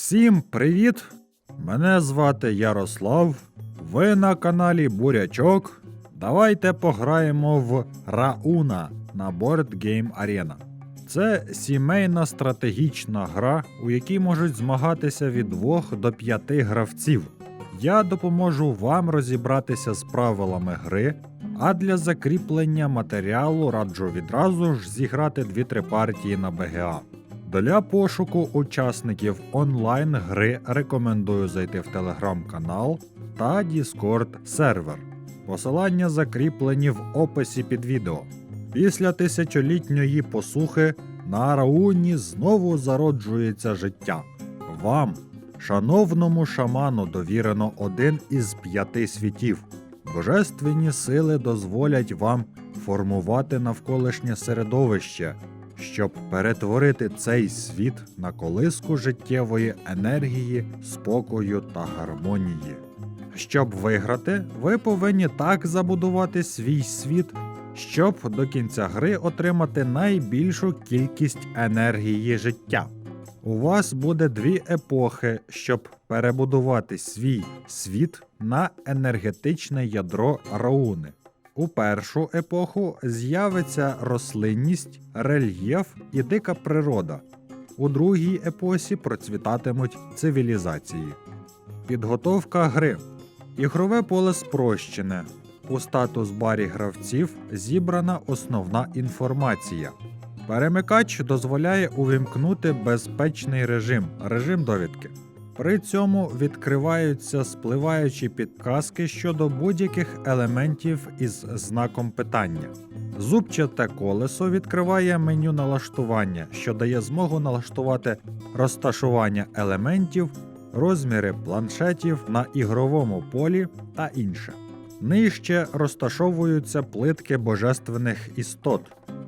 Всім привіт! Мене звати Ярослав. Ви на каналі Бурячок. Давайте пограємо в Рауна на Board Game Arena. Це сімейна стратегічна гра, у якій можуть змагатися від 2 до 5 гравців. Я допоможу вам розібратися з правилами гри, а для закріплення матеріалу раджу відразу ж зіграти 2-3 партії на БГА. Для пошуку учасників онлайн гри рекомендую зайти в телеграм-канал та Discord сервер. Посилання закріплені в описі під відео. Після тисячолітньої посухи на Рауні знову зароджується життя. Вам, шановному шаману, довірено один із п'яти світів. Божественні сили дозволять вам формувати навколишнє середовище, щоб перетворити цей світ на колиску життєвої енергії, спокою та гармонії. Щоб виграти, ви повинні так забудувати свій світ, щоб до кінця гри отримати найбільшу кількість енергії життя. У вас буде дві епохи, щоб перебудувати свій світ на енергетичне ядро Рауни. У першу епоху з'явиться рослинність, рельєф і дика природа. У другій епосі процвітатимуть цивілізації. Підготовка гри. Ігрове поле спрощене. У статус барі гравців зібрана основна інформація. Перемикач дозволяє увімкнути безпечний режим режим довідки. При цьому відкриваються спливаючі підказки щодо будь-яких елементів із знаком питання. Зубчате колесо відкриває меню налаштування, що дає змогу налаштувати розташування елементів, розміри планшетів на ігровому полі та інше. Нижче розташовуються плитки божественних істот,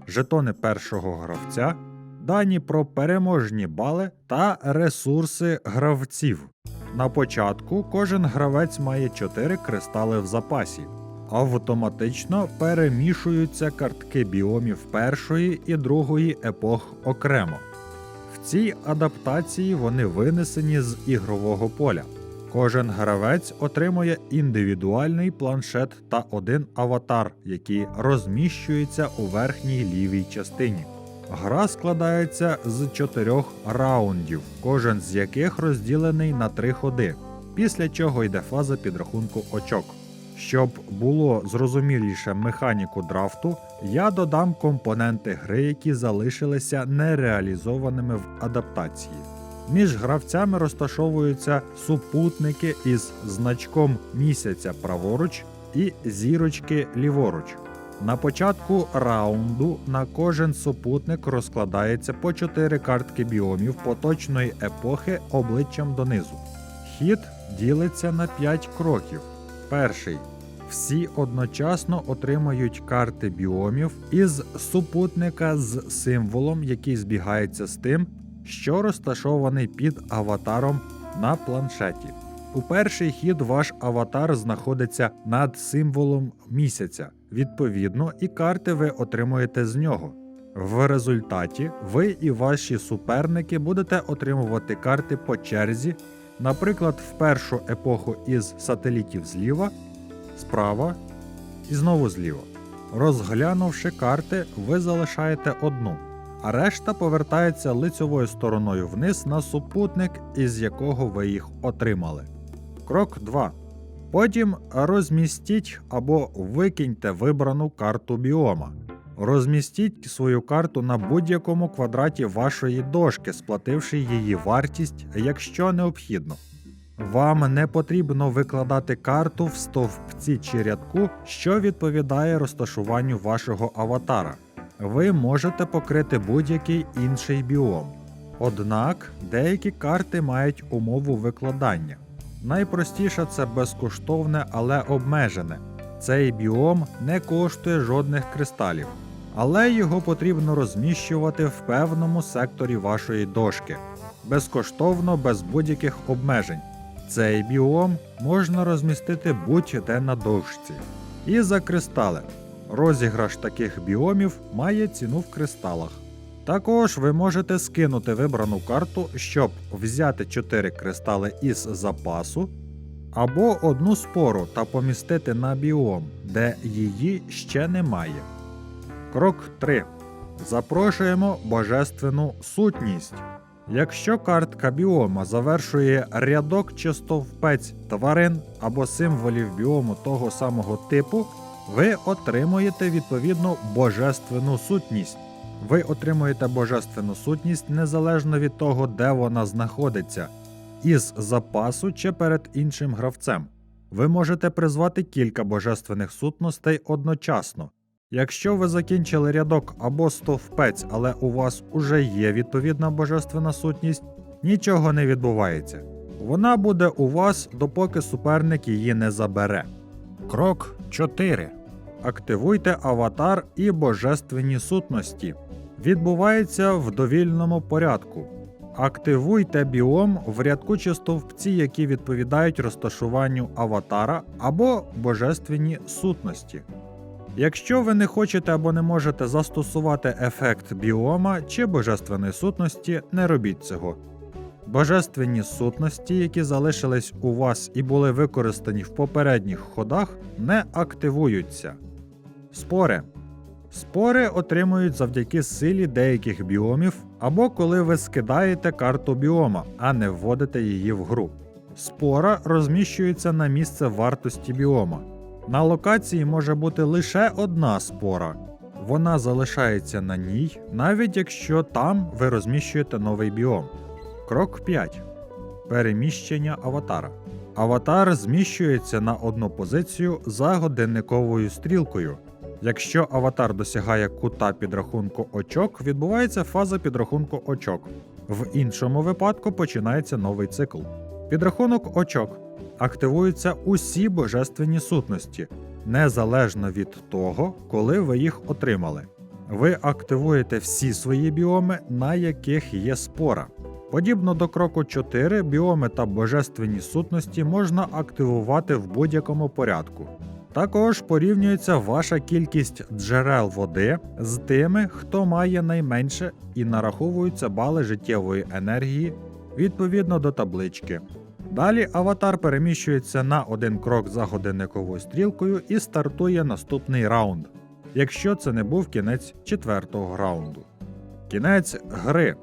жетони першого гравця, дані про переможні бали та ресурси гравців. На початку кожен гравець має 4 кристали в запасі. Автоматично перемішуються картки біомів першої і другої епох окремо. В цій адаптації вони винесені з ігрового поля. Кожен гравець отримує індивідуальний планшет та один аватар, які розміщуються у верхній лівій частині. Гра складається з чотирьох раундів, кожен з яких розділений на три ходи, після чого йде фаза підрахунку очок. Щоб було зрозуміліше механіку драфту, я додам компоненти гри, які залишилися нереалізованими в адаптації. Між гравцями розташовуються супутники із значком місяця праворуч і зірочки ліворуч. На початку раунду на кожен супутник розкладається по 4 картки біомів поточної епохи обличчям донизу. Хід ділиться на 5 кроків. Перший. Всі одночасно отримають карти біомів із супутника з символом, який збігається з тим, що розташований під аватаром на планшеті. У перший хід ваш аватар знаходиться над символом місяця. Відповідно, і карти ви отримуєте з нього. В результаті ви і ваші суперники будете отримувати карти по черзі, наприклад, в першу епоху із сателітів зліва, справа і знову зліва. Розглянувши карти, ви залишаєте одну, а решта повертається лицьовою стороною вниз на супутник, із якого ви їх отримали. Крок 2. Потім розмістіть або викиньте вибрану карту біома. Розмістіть свою карту на будь-якому квадраті вашої дошки, сплативши її вартість, якщо необхідно. Вам не потрібно викладати карту в стовпці чи рядку, що відповідає розташуванню вашого аватара. Ви можете покрити будь-який інший біом. Однак деякі карти мають умову викладання. Найпростіше це безкоштовне, але обмежене. Цей біом не коштує жодних кристалів, але його потрібно розміщувати в певному секторі вашої дошки. Безкоштовно, без будь-яких обмежень. Цей біом можна розмістити будь-де на дошці. І за кристали. Розіграш таких біомів має ціну в кристалах. Також ви можете скинути вибрану карту, щоб взяти 4 кристали із запасу, або одну спору та помістити на біом, де її ще немає. Крок 3. Запрошуємо божественну сутність. Якщо картка біома завершує рядок чи стовпець тварин або символів біому того самого типу, ви отримуєте відповідну божественну сутність. Ви отримуєте божественну сутність незалежно від того, де вона знаходиться, із запасу чи перед іншим гравцем. Ви можете призвати кілька божественних сутностей одночасно. Якщо ви закінчили рядок або стовпець, але у вас уже є відповідна божественна сутність, нічого не відбувається. Вона буде у вас, допоки суперник її не забере. Крок 4. Активуйте аватар і божественні сутності. Відбувається в довільному порядку. Активуйте біом в рядку чи стовпці, які відповідають розташуванню аватара або божественні сутності. Якщо ви не хочете або не можете застосувати ефект біома чи божественної сутності, не робіть цього. Божественні сутності, які залишились у вас і були використані в попередніх ходах, не активуються. Спори. Спори отримують завдяки силі деяких біомів або коли ви скидаєте карту біома, а не вводите її в гру. Спора розміщується на місце вартості біома. На локації може бути лише одна спора. Вона залишається на ній, навіть якщо там ви розміщуєте новий біом. Крок 5. Переміщення аватара. Аватар зміщується на одну позицію за годинниковою стрілкою. Якщо аватар досягає кута підрахунку очок, відбувається фаза підрахунку очок. В іншому випадку починається новий цикл. Підрахунок очок активуються усі божественні сутності, незалежно від того, коли ви їх отримали. Ви активуєте всі свої біоми, на яких є спора. Подібно до кроку 4, біоми та божественні сутності можна активувати в будь-якому порядку. Також порівнюється ваша кількість джерел води з тими, хто має найменше, і нараховуються бали життєвої енергії відповідно до таблички. Далі аватар переміщується на один крок за годинниковою стрілкою і стартує наступний раунд, якщо це не був кінець четвертого раунду. Кінець гри.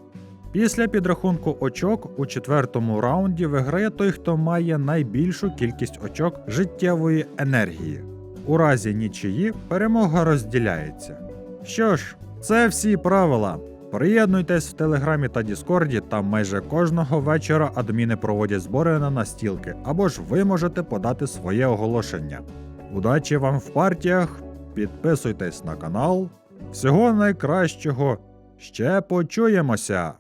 Після підрахунку очок у четвертому раунді виграє той, хто має найбільшу кількість очок життєвої енергії. У разі нічиї перемога розділяється. Що ж, це всі правила. Приєднуйтесь в Телеграмі та Діскорді, там майже кожного вечора адміни проводять збори на настілки, або ж ви можете подати своє оголошення. Удачі вам в партіях, підписуйтесь на канал. Всього найкращого. Ще почуємося!